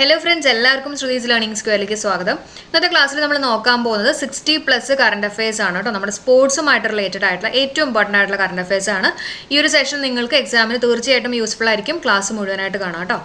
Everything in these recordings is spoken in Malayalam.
ഹലോ ഫ്രണ്ട്സ് എല്ലാവർക്കും ശ്രുതീസ് ലേണിംഗ് സ്ക്വയറിലേക്ക് സ്വാഗതം. ഇന്നത്തെ ക്ലാസ്സിൽ നമ്മൾ നോക്കാൻ പോകുന്നത് സിക്സ്റ്റി പ്ലസ് കറണ്ട് അഫയേഴ്സ് ആണ് കേട്ടോ. നമ്മുടെ സ്പോർട്സുമായിട്ട് റിലേറ്റഡ് ആയിട്ടുള്ള ഏറ്റവും ഇമ്പോർട്ടന്റ് ആയിട്ടുള്ള കറണ്ട് അഫയേഴ്സ് ആണ്. ഈ ഒരു സെഷൻ നിങ്ങൾക്ക് എക്സാമിന് തീർച്ചയായിട്ടും യൂസ്ഫുൾ ആയിരിക്കും. ക്ലാസ് മുഴുവനായിട്ട് കാണാം കേട്ടോ.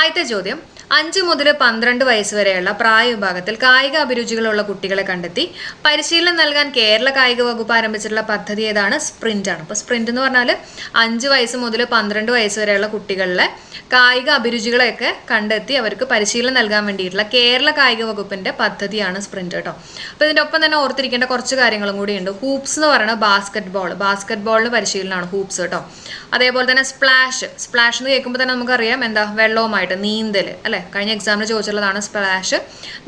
ആദ്യത്തെ ചോദ്യം. അഞ്ച് മുതൽ പന്ത്രണ്ട് വയസ്സ് വരെയുള്ള പ്രായ വിഭാഗത്തിൽ കായിക അഭിരുചികളുള്ള കുട്ടികളെ കണ്ടെത്തി പരിശീലനം നൽകാൻ കേരള കായിക വകുപ്പ് ആരംഭിച്ചിട്ടുള്ള പദ്ധതി ഏതാണ്? സ്പ്രിന്റ് ആണ്. അപ്പോൾ സ്പ്രിന്റ് എന്ന് പറഞ്ഞാൽ അഞ്ച് വയസ്സ് മുതൽ പന്ത്രണ്ട് വയസ്സ് വരെയുള്ള കുട്ടികളിലെ കായിക അഭിരുചികളെയൊക്കെ കണ്ടെത്തി അവർക്ക് പരിശീലനം നൽകാൻ വേണ്ടിയിട്ടുള്ള കേരള കായിക വകുപ്പിന്റെ പദ്ധതിയാണ് സ്പ്രിന്റ് കേട്ടോ. അപ്പോൾ ഇതിന്റെ ഒപ്പം തന്നെ ഓർത്തിരിക്കേണ്ട കുറച്ച് കാര്യങ്ങളും കൂടിയുണ്ട് ഹൂപ്സ് എന്ന് പറയുന്നത് ബാസ്കറ്റ് ബോൾ ബാസ്കറ്റ് ബോളിന് പരിശീലനമാണ് ഹൂപ്സ് കേട്ടോ. അതേപോലെ തന്നെ സ്പ്ലാഷ് സ്പ്ലാഷ് എന്ന് കേൾക്കുമ്പോൾ തന്നെ നമുക്കറിയാം എന്താ? വെള്ളവുമായിട്ട് നീന്തൽ അല്ലേ? കഴിഞ്ഞ എക്സാമിന് ചോദിച്ചിട്ടുള്ളതാണ് സ്പ്ലാഷ്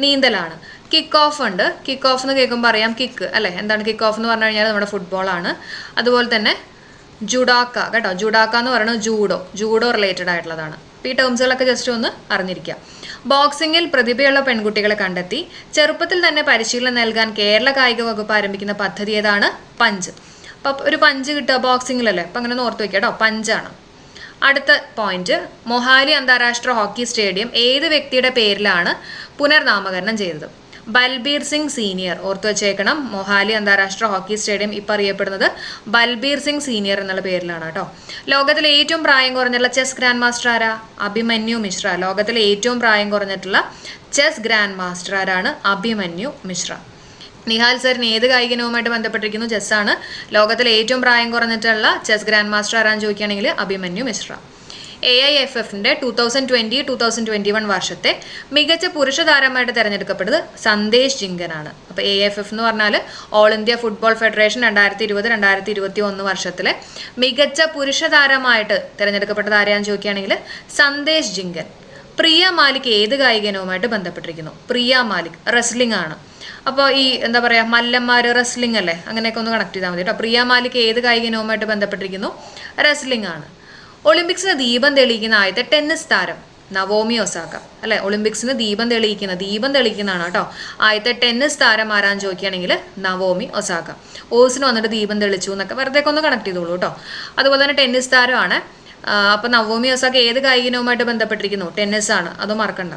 നീന്തലാണ്. കിക്ക് ഓഫ് ഉണ്ട്. കിക്ക് ഓഫ് എന്ന് കേൾക്കുമ്പോൾ അറിയാം കിക്ക് അല്ലേ? എന്താണ് കിക്ക് ഓഫ് എന്ന് പറഞ്ഞു കഴിഞ്ഞാൽ നമ്മുടെ ഫുട്ബോളാണ് അതുപോലെ തന്നെ ജുഡാക്ക കേട്ടോ. ജുഡാക്ക എന്ന് പറയുന്നത് ജൂഡോ ജൂഡോ റിലേറ്റഡ് ആയിട്ടുള്ളതാണ്. ഈ ടേംസുകളൊക്കെ ജസ്റ്റ് ഒന്ന് അറിഞ്ഞിരിക്കുക ബോക്സിംഗിൽ പ്രതിഭയുള്ള പെൺകുട്ടികളെ കണ്ടെത്തി. ചെറുപ്പത്തിൽ തന്നെ പരിശീലനം നൽകാൻ കേരള കായിക വകുപ്പ് ആരംഭിക്കുന്ന പദ്ധതി ഏതാണ്? പഞ്ച്. അപ്പം ഒരു പഞ്ച് കിട്ടുക ബോക്സിംഗിലല്ലേ അപ്പം അങ്ങനെ ഓർത്ത് വെക്കുക കേട്ടോ. പഞ്ചാണ്. അടുത്ത പോയിന്റ് മൊഹാലി അന്താരാഷ്ട്ര ഹോക്കി സ്റ്റേഡിയം ഏത് വ്യക്തിയുടെ പേരിലാണ് പുനർനാമകരണം ചെയ്തത്? ബൽബീർ സിംഗ് സീനിയർ. ഓർത്തു വച്ചേക്കണം മൊഹാലി അന്താരാഷ്ട്ര ഹോക്കി സ്റ്റേഡിയം ഇപ്പം അറിയപ്പെടുന്നത് ബൽബീർ സിംഗ് സീനിയർ എന്നുള്ള പേരിലാണ് കേട്ടോ. ലോകത്തിലെ ഏറ്റവും പ്രായം കുറഞ്ഞിട്ടുള്ള ചെസ് ഗ്രാൻഡ് മാസ്റ്റർ ആരാ? അഭിമന്യു മിശ്ര. ലോകത്തിലെ ഏറ്റവും പ്രായം കുറഞ്ഞിട്ടുള്ള ചെസ് ഗ്രാൻഡ് മാസ്റ്റർ ആരാണ്? അഭിമന്യു മിശ്ര. നിഹാൽ സാറിന് ഏത് കായികനവുമായിട്ട് ബന്ധപ്പെട്ടിരിക്കുന്നു? ചെസ് ആണ്. ലോകത്തിലെ ഏറ്റവും പ്രായം കുറഞ്ഞിട്ടുള്ള ചെസ് ഗ്രാൻഡ് മാസ്റ്റർ ആരാന്ന് ചോദിക്കുകയാണെങ്കിൽ Abhimanyu Mishra. A I F എഫിന്റെ two thousand twenty two thousand twenty one വർഷത്തെ മികച്ച പുരുഷ താരമായിട്ട് തിരഞ്ഞെടുക്കപ്പെട്ടത് സന്ദേശ് ജിങ്കനാണ്. അപ്പോൾ എ എഫ് എഫ് എന്ന് പറഞ്ഞാൽ ഓൾ ഇന്ത്യ ഫുട്ബോൾ ഫെഡറേഷൻ രണ്ടായിരത്തി ഇരുപത് രണ്ടായിരത്തി ഇരുപത്തി ഒന്ന് വർഷത്തിലെ മികച്ച പുരുഷ താരമായിട്ട് തിരഞ്ഞെടുക്കപ്പെട്ടത് ആരെയാന്ന് ചോദിക്കുകയാണെങ്കിൽ സന്ദേശ് ജിങ്കൻ. പ്രിയ മാലിക് ഏത് കായികനവുമായിട്ട് ബന്ധപ്പെട്ടിരിക്കുന്നു? പ്രിയ മാലിക് റെസ്ലിംഗ് ആണ്. അപ്പോൾ ഈ എന്താ പറയുക മല്ലന്മാർ റെസ്ലിംഗ് അല്ലേ? അങ്ങനെയൊക്കെ ഒന്ന് കണക്ട് ചെയ്താൽ മതി കേട്ടോ പ്രിയ മാലിക് ഏത് കായിക ഇനവുമായിട്ട് ബന്ധപ്പെട്ടിരിക്കുന്നു? റെസ്ലിംഗ് ആണ്. ഒളിമ്പിക്സിന് ദീപം തെളിയിക്കുന്ന ആദ്യത്തെ ടെന്നിസ് താരം നവോമി ഒസാക്ക. അല്ലെ? ഒളിമ്പിക്സിന് ദീപം തെളിയിക്കുന്ന ദീപം തെളിയിക്കുന്നതാണ് കേട്ടോ ആദ്യത്തെ ടെന്നിസ് താരം ആരാന്ന് ചോദിക്കുകയാണെങ്കിൽ നവോമി ഒസാക്ക. ഓസിന് വന്നിട്ട് ദീപം തെളിച്ചു എന്നൊക്കെ വെറുതെ ഒന്ന് കണക്ട് ചെയ്തോളൂ കേട്ടോ അതുപോലെ തന്നെ ടെന്നിസ് താരമാണ് അപ്പോൾ നവോമി ഒസാക്ക ഏത് കായികനവുമായിട്ട് ബന്ധപ്പെട്ടിരിക്കുന്നു? ടെന്നീസ് ആണ്. അത് മറക്കണ്ട.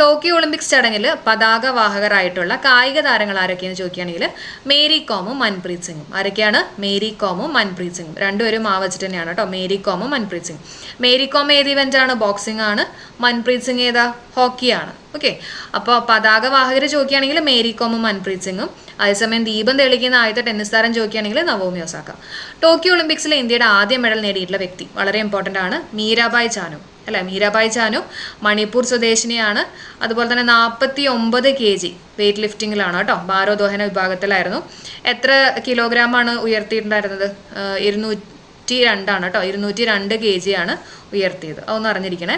ടോക്കിയോ ഒളിമ്പിക്സ് ചടങ്ങിൽ പതാക വാഹകരായിട്ടുള്ള കായിക താരങ്ങൾ ആരൊക്കെയെന്ന് ചോദിക്കുകയാണെങ്കിൽ മേരി കോമും മൻപ്രീത് സിംഗും. ആരൊക്കെയാണ്? മേരി കോമും മൻപ്രീത് സിംഗും. രണ്ടുപേരും ആ വെച്ചിട്ട് തന്നെയാണ് കേട്ടോ. മേരി കോമും മൻപ്രീത് സിംഗ്. മേരി കോം ഏത് ആണ്? ബോക്സിംഗ് ആണ്. മൻപ്രീത് സിംഗ് ഏതാ? ഹോക്കിയാണ് ഓക്കെ അപ്പോൾ പതാക വാഹകർ ചോദിക്കുകയാണെങ്കിൽ മേരി കോമും മൻപ്രീത് സിംഗും. അതേസമയം ദീപം തെളിക്കുന്ന ആദ്യത്തെ ടെന്നീസ് താരം ചോദിക്കുകയാണെങ്കിൽ നവോമി ഒസാക്ക. ടോക്കിയോ ഒളിമ്പിക്സിൽ ഇന്ത്യയുടെ ആദ്യ മെഡൽ നേടിയിട്ടുള്ള വ്യക്തി. വളരെ ഇമ്പോർട്ടന്റ് ആണ്. മീരാബായ് ചാനു. അല്ല? മീരാബായ് ചാനു മണിപ്പൂർ സ്വദേശിനിയാണ്. അതുപോലെ തന്നെ നാൽപ്പത്തി ഒമ്പത് കെ ജി വെയിറ്റ് ലിഫ്റ്റിങ്ങിലാണ് കേട്ടോ ഭാരോദ്വഹന വിഭാഗത്തിലായിരുന്നു. എത്ര കിലോഗ്രാമാണ് ഉയർത്തിയിട്ടുണ്ടായിരുന്നത്? ഇരുന്നൂറ്റി രണ്ടാണ് കേട്ടോ. ഇരുന്നൂറ്റി രണ്ട് കെ ജി ആണ് ഉയർത്തിയത്. അതൊന്ന് അറിഞ്ഞിരിക്കണേ.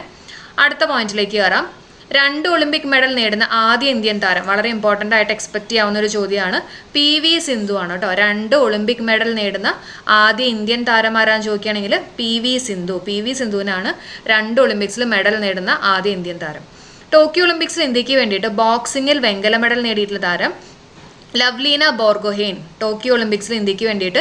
അടുത്ത പോയിന്റിലേക്ക് കയറാം. രണ്ട് ഒളിമ്പിക് മെഡൽ നേടുന്ന ആദ്യ ഇന്ത്യൻ താരം. വളരെ ഇമ്പോർട്ടന്റ് ആയിട്ട് എക്സ്പെക്ട് ചെയ്യാവുന്ന ഒരു ചോദ്യമാണ്. പി വി സിന്ധു ആണ് കേട്ടോ. രണ്ട് ഒളിമ്പിക് മെഡൽ നേടുന്ന ആദ്യ ഇന്ത്യൻ താരം ആരാന്ന് ചോദിക്കുകയാണെങ്കിൽ P V Sindhu P V സിന്ധുവിനാണ് രണ്ട് ഒളിമ്പിക്സിൽ മെഡൽ നേടുന്ന ആദ്യ ഇന്ത്യൻ താരം. ടോക്കിയോ ഒളിമ്പിക്സിൽ ഇന്ത്യയ്ക്ക് വേണ്ടിയിട്ട് ബോക്സിങ്ങിൽ വെങ്കല മെഡൽ നേടിയിട്ടുള്ള താരം ലവ്ലീന ബോർഗോഹെയിൻ ടോക്കിയോ ഒളിമ്പിക്സിൽ ഇന്ത്യയ്ക്ക് വേണ്ടിയിട്ട്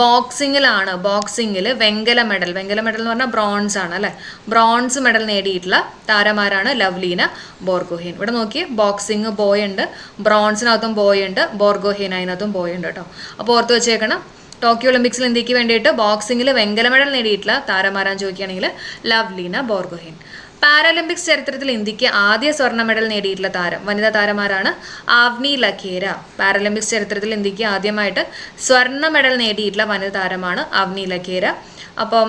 ബോക്സിങ്ങിലാണ്. ബോക്സിങ്ങിൽ വെങ്കല മെഡൽ. വെങ്കല മെഡൽ എന്ന് പറഞ്ഞാൽ ബ്രോൺസ് ആണ് അല്ലേ? ബ്രോൺസ് മെഡൽ നേടിയിട്ടുള്ള താരമാരാണ് ലവ്ലീന ബോർഗോഹെയിൻ ഇവിടെ നോക്കിയേ ബോക്സിങ് ബോയ് ഉണ്ട് ബ്രോൺസിനകത്തും ബോയ് ഉണ്ട് ബോർഗോഹെയിൻ അതിനകത്തും ബോയ് ഉണ്ട് കേട്ടോ. അപ്പോൾ ഓർത്ത് വെച്ചേക്കണം ടോക്കിയോ ഒളിമ്പിക്സിൽ ഇന്ത്യയ്ക്ക് വേണ്ടിയിട്ട് ബോക്സിങ്ങിൽ വെങ്കല മെഡൽ നേടിയിട്ടുള്ള താരമാരാൻ ചോദിക്കുകയാണെങ്കിൽ ലവ്ലീന ബോർഗോഹെയിൻ പാരാലിമ്പിക്സ് ചരിത്രത്തിൽ ഇന്ത്യയ്ക്ക് ആദ്യ സ്വർണ മെഡൽ നേടിയിട്ടുള്ള താരം വനിതാ താരമാരാണ് ആവ്നി ലഖേര. പാരാലിമ്പിക്സ് ചരിത്രത്തിൽ ഇന്ത്യയ്ക്ക് ആദ്യമായിട്ട് സ്വർണ മെഡൽ നേടിയിട്ടുള്ള വനിതാ താരമാണ് ആവ്നി ലഖേര. അപ്പം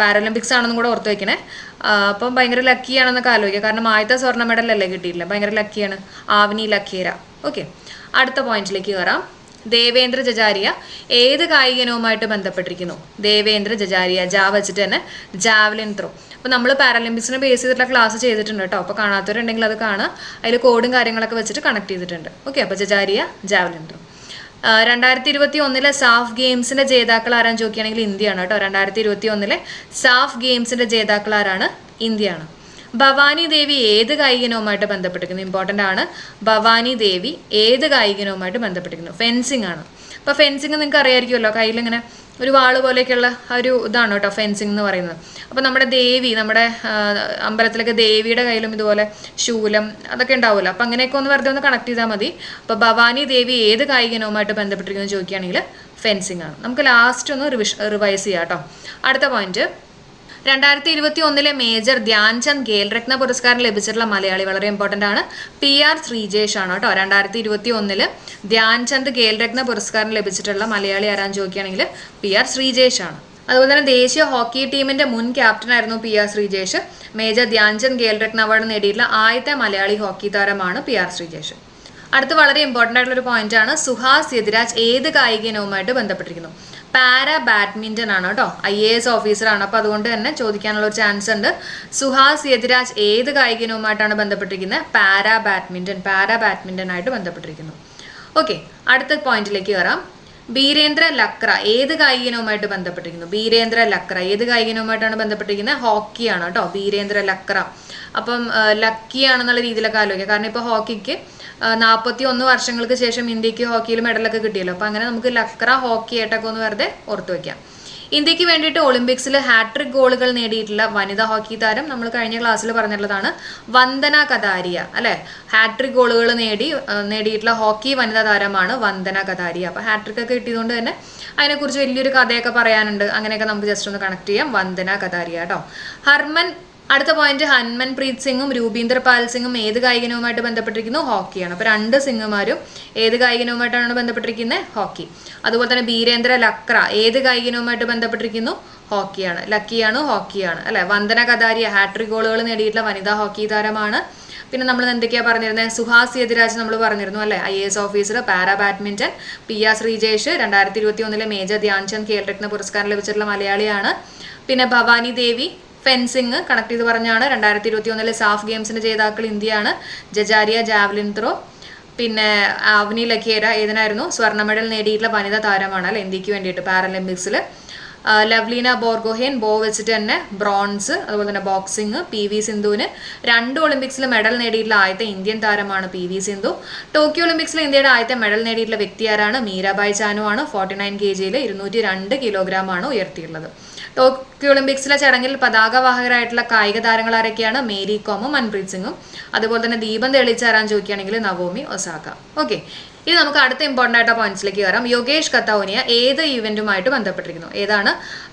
പാരാലിമ്പിക്സ് ആണെന്നും കൂടെ ഓർത്ത് വെക്കണേ. അപ്പം ഭയങ്കര ലക്കിയാണെന്നൊക്കെ ആലോചിക്കുക കാരണം ആദ്യത്തെ സ്വർണ മെഡലല്ലേ കിട്ടിയിട്ടില്ല ഭയങ്കര ലക്കിയാണ് ആവ്നി ലഖേര. ഓക്കെ അടുത്ത പോയിന്റിലേക്ക് കയറാം ദേവേന്ദ്ര ജജാരിയ ഏത് കായിക ഇനവുമായിട്ട് ബന്ധപ്പെട്ടിരിക്കുന്നു? ദേവേന്ദ്ര ജജാരിയ ജാ വെച്ചിട്ട് തന്നെ ജാവലിൻ ത്രോ. അപ്പോൾ നമ്മൾ പാരാലിമ്പിക്സിനെ ബേസ് ചെയ്തിട്ടുള്ള ക്ലാസ് ചെയ്തിട്ടുണ്ട് കേട്ടോ. അപ്പോൾ കാണാത്തവരുണ്ടെങ്കിൽ അത് കാണാം അതിൽ കോഡും കാര്യങ്ങളൊക്കെ വെച്ചിട്ട് കണക്ട് ചെയ്തിട്ടുണ്ട്. ഓക്കെ അപ്പോൾ ജജാരിയ ജാവലിൻ ത്രോ. രണ്ടായിരത്തി ഇരുപത്തി ഒന്നിലെ സാഫ് ഗെയിംസിന്റെ ജേതാക്കൾ ആരാന്ന് ചോദിക്കുകയാണെങ്കിൽ ഇന്ത്യയാണ് കേട്ടോ. രണ്ടായിരത്തി ഇരുപത്തി ഒന്നിലെ സാഫ് ഗെയിംസിന്റെ ജേതാക്കൾ ആരാണ്? ഇന്ത്യയാണ്. ഭവാനി ദേവി ഏത് കായികനവുമായിട്ട് ബന്ധപ്പെട്ടിരിക്കുന്നു? ഇമ്പോർട്ടന്റ് ആണ്. ഭവാനി ദേവി ഏത് കായികനവുമായിട്ട് ബന്ധപ്പെട്ടിരിക്കുന്നു? ഫെൻസിങ് ആണ്. അപ്പോൾ ഫെൻസിങ് നിങ്ങൾക്ക് അറിയാമായിരിക്കുമല്ലോ കയ്യിലിങ്ങനെ ഒരു വാൾ പോലെയൊക്കെയുള്ള ഒരു ഇതാണ് കേട്ടോ ഫെൻസിങ് എന്ന് പറയുന്നത്. അപ്പോൾ നമ്മുടെ ദേവി നമ്മുടെ അമ്പലത്തിലൊക്കെ ദേവിയുടെ കയ്യിലും ഇതുപോലെ ശൂലം അതൊക്കെ ഉണ്ടാവുമല്ലോ. അപ്പോൾ അങ്ങനെയൊക്കെ ഒന്ന് വെറുതെ ഒന്ന് കണക്ട് ചെയ്താൽ മതി. അപ്പോൾ ഭവാനി ദേവി ഏത് കായിക ഇനവുമായിട്ട് ബന്ധപ്പെട്ടിരിക്കുന്നു ചോദിക്കുകയാണെങ്കിൽ ഫെൻസിങ് ആണ്. നമുക്ക് ലാസ്റ്റ് ഒന്ന് റിവിഷ റിവൈസ് ചെയ്യാം കേട്ടോ. അടുത്ത പോയിന്റ് രണ്ടായിരത്തി ഇരുപത്തി ഒന്നിലെ മേജർ ധ്യാൻചന്ദ് ഖേൽരത്ന പുരസ്കാരം ലഭിച്ചിട്ടുള്ള മലയാളി വളരെ ഇമ്പോർട്ടന്റ് ആണ്. പി ആർ ശ്രീജേഷ് ആണ് കേട്ടോ. രണ്ടായിരത്തി ഇരുപത്തി ഒന്നിൽ ധ്യാൻചന്ദ് ഖേൽരത്ന പുരസ്കാരം ലഭിച്ചിട്ടുള്ള മലയാളി ആരാൻ ചോദിക്കുകയാണെങ്കിൽ പി ആർ ശ്രീജേഷ് ആണ്. അതുപോലെ തന്നെ ദേശീയ ഹോക്കി ടീമിന്റെ മുൻ ക്യാപ്റ്റനായിരുന്നു P R Sreejesh. Major Dhyan Chand Khel Ratna award നേടിയിട്ടുള്ള ആദ്യത്തെ മലയാളി ഹോക്കി താരമാണ് പി ആർ ശ്രീജേഷ്. അടുത്ത് വളരെ ഇമ്പോർട്ടന്റ് ആയിട്ടുള്ള ഒരു പോയിന്റ് ആണ്. സുഹാസ് യതിരാജ് ഏത് കായിക ഇനവുമായിട്ട് ബന്ധപ്പെട്ടിരിക്കുന്നു? പാര ബാഡ്മിന്റൺ ആണ് കേട്ടോ. ഐ എ എസ് ഓഫീസറാണ് അപ്പോൾ അതുകൊണ്ട് തന്നെ ചോദിക്കാനുള്ള ഒരു ചാൻസ് ഉണ്ട്. സുഹാസ് യതിരാജ് ഏത് കായിക ഇനവുമായിട്ടാണ് ബന്ധപ്പെട്ടിരിക്കുന്നത്? പാര ബാഡ്മിന്റൺ. പാര ബാഡ്മിന്റൺ ആയിട്ട് ബന്ധപ്പെട്ടിരിക്കുന്നു. ഓക്കെ അടുത്ത പോയിന്റിലേക്ക് കയറാം ബീരേന്ദ്ര ലക്ര ഏത് കായിക ഇനവുമായിട്ട് ബന്ധപ്പെട്ടിരിക്കുന്നു? ബീരേന്ദ്ര ലക്ര ഏത് കായിക ഇനവുമായിട്ടാണ് ബന്ധപ്പെട്ടിരിക്കുന്നത്? ഹോക്കിയാണ് കേട്ടോ ബീരേന്ദ്ര ലക്ര. അപ്പം ലക്കി ആണെന്നുള്ള രീതിയിലൊക്കെ ആലോചിക്കുക കാരണം ഇപ്പോൾ ഹോക്കിക്ക് നാൽപ്പത്തി ഒന്ന് വർഷങ്ങൾക്ക് ശേഷം ഇന്ത്യയ്ക്ക് ഹോക്കിയിൽ മെഡലൊക്കെ കിട്ടിയല്ലോ. അപ്പം അങ്ങനെ നമുക്ക് ലക്ര ഹോക്കി ആയിട്ടൊക്കെ ഒന്ന് വെറുതെ ഓർത്ത് വെക്കാം. ഇന്ത്യയ്ക്ക് വേണ്ടിയിട്ട് ഒളിമ്പിക്സിൽ ഹാട്രിക് ഗോളുകൾ നേടിയിട്ടുള്ള വനിതാ ഹോക്കി താരം നമ്മൾ കഴിഞ്ഞ ക്ലാസ്സിൽ പറഞ്ഞിട്ടുള്ളതാണ് വന്ദന കതാരിയ അല്ലെ? ഹാട്രിക് ഗോളുകൾ നേടി നേടിയിട്ടുള്ള ഹോക്കി വനിതാ താരമാണ് വന്ദന കതാരിയ അപ്പോൾ ഹാട്രിക് ഒക്കെ കിട്ടിയതുകൊണ്ട് തന്നെ അതിനെക്കുറിച്ച് വലിയൊരു കഥയൊക്കെ പറയാനുണ്ട്. അങ്ങനെയൊക്കെ നമുക്ക് ജസ്റ്റ് ഒന്ന് കണക്ട് ചെയ്യാം. വന്ദന കതാരിയ കേട്ടോ ഹർമൻ അടുത്ത പോയിന്റ് ഹൻമൻപ്രീത് സിംഗും രൂപീന്ദർ പാൽ സിംഗും ഏത് കായികനവുമായിട്ട് ബന്ധപ്പെട്ടിരിക്കുന്നു? ഹോക്കിയാണ്. അപ്പോൾ രണ്ട് സിംഗുമാരും ഏത് കായികനവുമായിട്ടാണ് ബന്ധപ്പെട്ടിരിക്കുന്നത്? ഹോക്കി. അതുപോലെ തന്നെ ബീരേന്ദ്ര ലക്ര ഏത് കായികനവുമായിട്ട് ബന്ധപ്പെട്ടിരിക്കുന്നു? ഹോക്കിയാണ്. ലക്കിയാണ് ഹോക്കിയാണ്. അല്ലെ? വന്ദന കദാരിയ ഹാട്രിക് ഗോളുകൾ നേടിയിട്ടുള്ള വനിതാ ഹോക്കി താരമാണ്. പിന്നെ നമ്മൾ എന്തൊക്കെയാ പറഞ്ഞിരുന്നത് സുഹാസ് യതിരാജ് നമ്മൾ പറഞ്ഞിരുന്നു അല്ലെ? I S officer para badminton P R Sreejesh രണ്ടായിരത്തി ഇരുപത്തി ഒന്നിലെ മേജർ ധ്യാൻചന്ദ് ഖേൽരത്ന പുരസ്കാരം ലഭിച്ചിട്ടുള്ള മലയാളിയാണ്. പിന്നെ ഭവാനി ദേവി ഫെൻസിങ് കണക്ട് ചെയ്ത് പറഞ്ഞാണ്. രണ്ടായിരത്തി ഇരുപത്തി ഒന്നിലെ സാഫ് ഗെയിംസിന്റെ ജേതാക്കൾ ഇന്ത്യയാണ്. ജജാരിയ ജാവലിൻ ത്രോ പിന്നെ അവനി ലഖേര ഏതിനായിരുന്നു? സ്വർണ മെഡൽ നേടിയിട്ടുള്ള വനിതാ താരമാണ് അല്ലെ? ഇന്ത്യയ്ക്ക് വേണ്ടിയിട്ട് പാരലിമ്പിക്സിൽ. ലവ്ലീന ബോർഗോഹേൻ ബോ വെച്ചിട്ട് തന്നെ ബ്രോൺസ് അതുപോലെ തന്നെ ബോക്സിംഗ് പി വി സിന്ധുവിന് രണ്ട് ഒളിമ്പിക്സിൽ മെഡൽ നേടിയിട്ടുള്ള ആദ്യത്തെ ഇന്ത്യൻ താരമാണ് പി വി സിന്ധു. ടോക്കിയോ ഒളിമ്പിക്സിൽ ഇന്ത്യയുടെ ആദ്യത്തെ മെഡൽ നേടിയിട്ടുള്ള വ്യക്തി ആരാണ്? മീരാബായ് ചാനു ആണ് ഫോർട്ടി നയൻ കെ ജിയിൽ ഇരുന്നൂറ്റി രണ്ട് കിലോഗ്രാം ആണ് ഉയർത്തിയിട്ടുള്ളത്. ടോക്കിയോ ഒളിമ്പിക്സിലെ ചടങ്ങിൽ പതാകവാഹകരായിട്ടുള്ള കായിക താരങ്ങൾ ആരൊക്കെയാണ്? മേരി കോമും മൻപ്രീത് സിംഗും. അതുപോലെ തന്നെ ദീപം തെളിച്ചാരാൻ ചോദിക്കുകയാണെങ്കിൽ നവോമി ഒസാക്ക ഓക്കെ ഇനി നമുക്ക് അടുത്ത ഇമ്പോർട്ടന്റ് ആയിട്ട് പോയിന്റ്സിലേക്ക് വരാം യോഗേഷ് കത്താവോനിയ ഏത് ഇവന്റുമായിട്ട് ബന്ധപ്പെട്ടിരിക്കുന്നു? ഏതാണ്?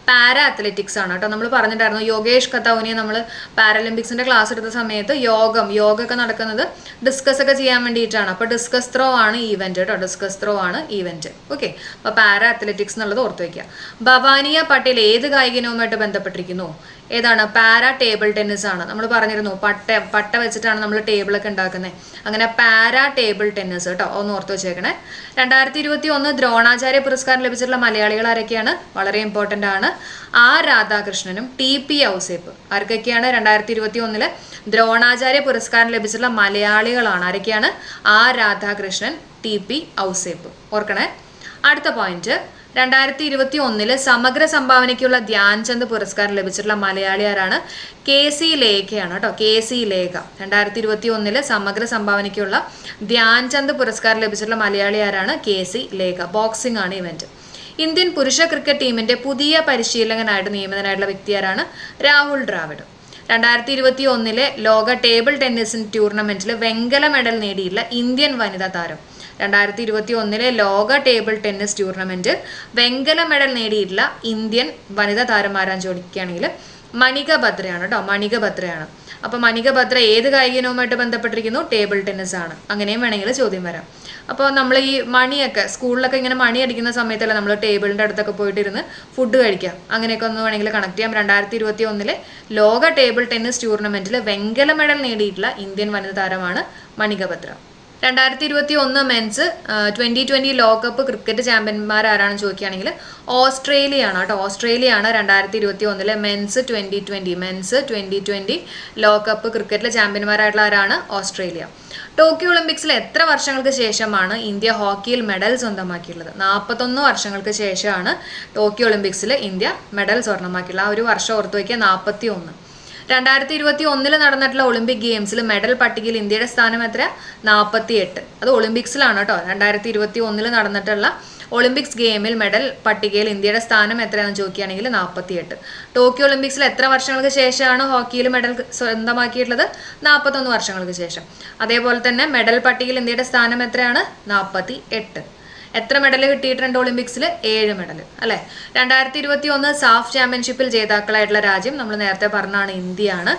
പാര അത്ലറ്റിക്സ് ആണ് കേട്ടോ. നമ്മൾ പറഞ്ഞിട്ടായിരുന്നു യോഗേഷ് കത്താവോനിയ നമ്മൾ പാരലിമ്പിക്സിന്റെ ക്ലാസ് എടുത്ത സമയത്ത് യോഗം യോഗ ഒക്കെ നടക്കുന്നത് ഡിസ്കസ് ഒക്കെ ചെയ്യാൻ വേണ്ടിയിട്ടാണ്. അപ്പോൾ ഡിസ്കസ് ത്രോ ആണ് ഈവന്റ് കേട്ടോ. ഡിസ്കസ് ത്രോ ആണ് ഈവന്റ് ഓക്കെ അപ്പോൾ പാര അത്ലറ്റിക്സ് എന്നുള്ളത് ഓർത്ത് വയ്ക്കുക ഭവാനിയ പട്ടേൽ ഏത് കായിക ഇനവുമായിട്ട് ബന്ധപ്പെട്ടിരിക്കുന്നു? ഏതാണ് പാര ടേബിൾ ടെന്നീസ് ആണ്. നമ്മൾ പറഞ്ഞിരുന്നു പട്ട പട്ട വെച്ചിട്ടാണ് നമ്മൾ ടേബിളൊക്കെ ഉണ്ടാക്കുന്നത് അങ്ങനെ പാര ടേബിൾ ടെന്നീസ് കേട്ടോ ഒന്ന് ഓർത്ത് വെച്ചേക്കണേ. രണ്ടായിരത്തി ഇരുപത്തി ഒന്ന് ദ്രോണാചാര്യ പുരസ്കാരം ലഭിച്ചിട്ടുള്ള മലയാളികൾ ആരൊക്കെയാണ്? വളരെ ഇമ്പോർട്ടന്റ് ആണ്. ആർ രാധാകൃഷ്ണനും ടി പി ഔസേപ്പ്. ആർക്കൊക്കെയാണ് രണ്ടായിരത്തി ഇരുപത്തി ഒന്നിൽ ദ്രോണാചാര്യ പുരസ്കാരം ലഭിച്ചിട്ടുള്ള മലയാളികളാണ്? ആരൊക്കെയാണ്? R Radhakrishnan T P Ouseph. ഓർക്കണേ. അടുത്ത പോയിന്റ് രണ്ടായിരത്തി ഇരുപത്തി ഒന്നിൽ സമഗ്ര സംഭാവനയ്ക്കുള്ള ധ്യാൻചന്ദ് പുരസ്കാരം ലഭിച്ചിട്ടുള്ള മലയാളി ആരാണ് കെ സി ലേഖയാണ് കേട്ടോ കെ സി ലേഖ. രണ്ടായിരത്തി ഇരുപത്തി ഒന്നിൽ സമഗ്ര സംഭാവനയ്ക്കുള്ള ധ്യാൻചന്ദ് പുരസ്കാരം ലഭിച്ചിട്ടുള്ള മലയാളി ആരാണ് കെ സി ലേഖ. ബോക്സിംഗ് ആണ് ഇവന്റ്. ഇന്ത്യൻ പുരുഷ ക്രിക്കറ്റ് ടീമിന്റെ പുതിയ പരിശീലകനായിട്ട് നിയമിതനായിട്ടുള്ള വ്യക്തി ആരാണ് രാഹുൽ ദ്രാവിഡ്. രണ്ടായിരത്തി ഇരുപത്തി ഒന്നിലെ ലോക ടേബിൾ ടെന്നീസ് ടൂർണമെന്റിൽ വെങ്കല മെഡൽ നേടിയിട്ടുള്ള ഇന്ത്യൻ വനിതാ താരം രണ്ടായിരത്തി ഇരുപത്തി ഒന്നിലെ ലോക ടേബിൾ ടെന്നീസ് ടൂർണമെന്റ് വെങ്കല മെഡൽ നേടിയിട്ടുള്ള ഇന്ത്യൻ വനിതാ താരമാരാൻ ചോദിക്കുകയാണെങ്കിൽ മണിക ഭദ്രയാണ് കേട്ടോ മണിക ഭദ്രയാണ്. അപ്പോൾ മണിക ഭദ്ര ഏത് കായിക ഇനവുമായിട്ട് ബന്ധപ്പെട്ടിരിക്കുന്നു? ടേബിൾ ടെന്നീസ് ആണ് അങ്ങനെയും വേണമെങ്കിൽ ചോദ്യം വരാം. അപ്പോൾ നമ്മൾ ഈ മണിയൊക്കെ സ്കൂളിലൊക്കെ ഇങ്ങനെ മണി അടിക്കുന്ന സമയത്തല്ല നമ്മൾ ടേബിളിന്റെ അടുത്തൊക്കെ പോയിട്ടിരുന്ന് ഫുഡ് കഴിക്കാം? അങ്ങനെയൊക്കെ ഒന്ന് വേണമെങ്കിൽ കണക്ട് ചെയ്യാം. രണ്ടായിരത്തി ഇരുപത്തി ഒന്നിലെ ലോക ടേബിൾ ടെന്നീസ് ടൂർണമെന്റിൽ വെങ്കല മെഡൽ നേടിയിട്ടുള്ള ഇന്ത്യൻ വനിതാ താരമാണ് മണിക ബദ്ര രണ്ടായിരത്തി ഇരുപത്തി ഒന്ന് മെൻസ് ട്വന്റി ട്വന്റി ലോകകപ്പ് ക്രിക്കറ്റ് ചാമ്പ്യന്മാർ ആരാണെന്ന് ചോദിക്കുകയാണെങ്കിൽ ഓസ്ട്രേലിയ ആണ് കേട്ടോ. ഓസ്ട്രേലിയ ആണ് രണ്ടായിരത്തി ഇരുപത്തി ഒന്നിലെ men's twenty twenty men's twenty twenty ലോകകപ്പ് ക്രിക്കറ്റിലെ ചാമ്പ്യന്മാരായിട്ടുള്ള ആരാണ്? ഓസ്ട്രേലിയ. ടോക്കിയോ ഒളിമ്പിക്സിൽ എത്ര വർഷങ്ങൾക്ക് ശേഷമാണ് ഇന്ത്യ ഹോക്കിയിൽ മെഡൽ സ്വന്തമാക്കിയിട്ടുള്ളത്? നാൽപ്പത്തൊന്ന് വർഷങ്ങൾക്ക് ശേഷമാണ് ടോക്കിയോ ഒളിമ്പിക്സിൽ ഇന്ത്യ മെഡൽ സ്വർണമാക്കിയുള്ളത് ആ ഒരു വർഷം ഓർത്തു വയ്ക്കുക നാൽപ്പത്തി ഒന്ന് രണ്ടായിരത്തി ഇരുപത്തി ഒന്നിൽ നടന്നിട്ടുള്ള ഒളിമ്പിക് ഗെയിംസിൽ മെഡൽ പട്ടികയിൽ ഇന്ത്യയുടെ സ്ഥാനം എത്ര? നാൽപ്പത്തി എട്ട് അത് ഒളിമ്പിക്സിലാണ് കേട്ടോ. രണ്ടായിരത്തി ഇരുപത്തി ഒന്നിൽ നടന്നിട്ടുള്ള ഒളിമ്പിക്സ് ഗെയിമിൽ മെഡൽ പട്ടികയിൽ ഇന്ത്യയുടെ സ്ഥാനം എത്രയാണെന്ന് ചോദിക്കുകയാണെങ്കിൽ നാൽപ്പത്തിയെട്ട് ടോക്കിയോ ഒളിമ്പിക്സിൽ എത്ര വർഷങ്ങൾക്ക് ശേഷമാണ് ഹോക്കിയിൽ മെഡൽ സ്വന്തമാക്കിയിട്ടുള്ളത്? നാൽപ്പത്തൊന്ന് വർഷങ്ങൾക്ക് ശേഷം. അതേപോലെ തന്നെ മെഡൽ പട്ടികയിൽ ഇന്ത്യയുടെ സ്ഥാനം എത്രയാണ്? നാൽപ്പത്തി എട്ട് എത്ര മെഡൽ കിട്ടിയിട്ടുണ്ട് ഒളിമ്പിക്സിൽ ഏഴ് മെഡൽ അല്ലേ? രണ്ടായിരത്തി ഇരുപത്തി ഒന്ന് സാഫ് ചാമ്പ്യൻഷിപ്പിൽ ജേതാക്കളായിട്ടുള്ള രാജ്യം നമ്മൾ നേരത്തെ പറഞ്ഞാണ് ഇന്ത്യയാണ്.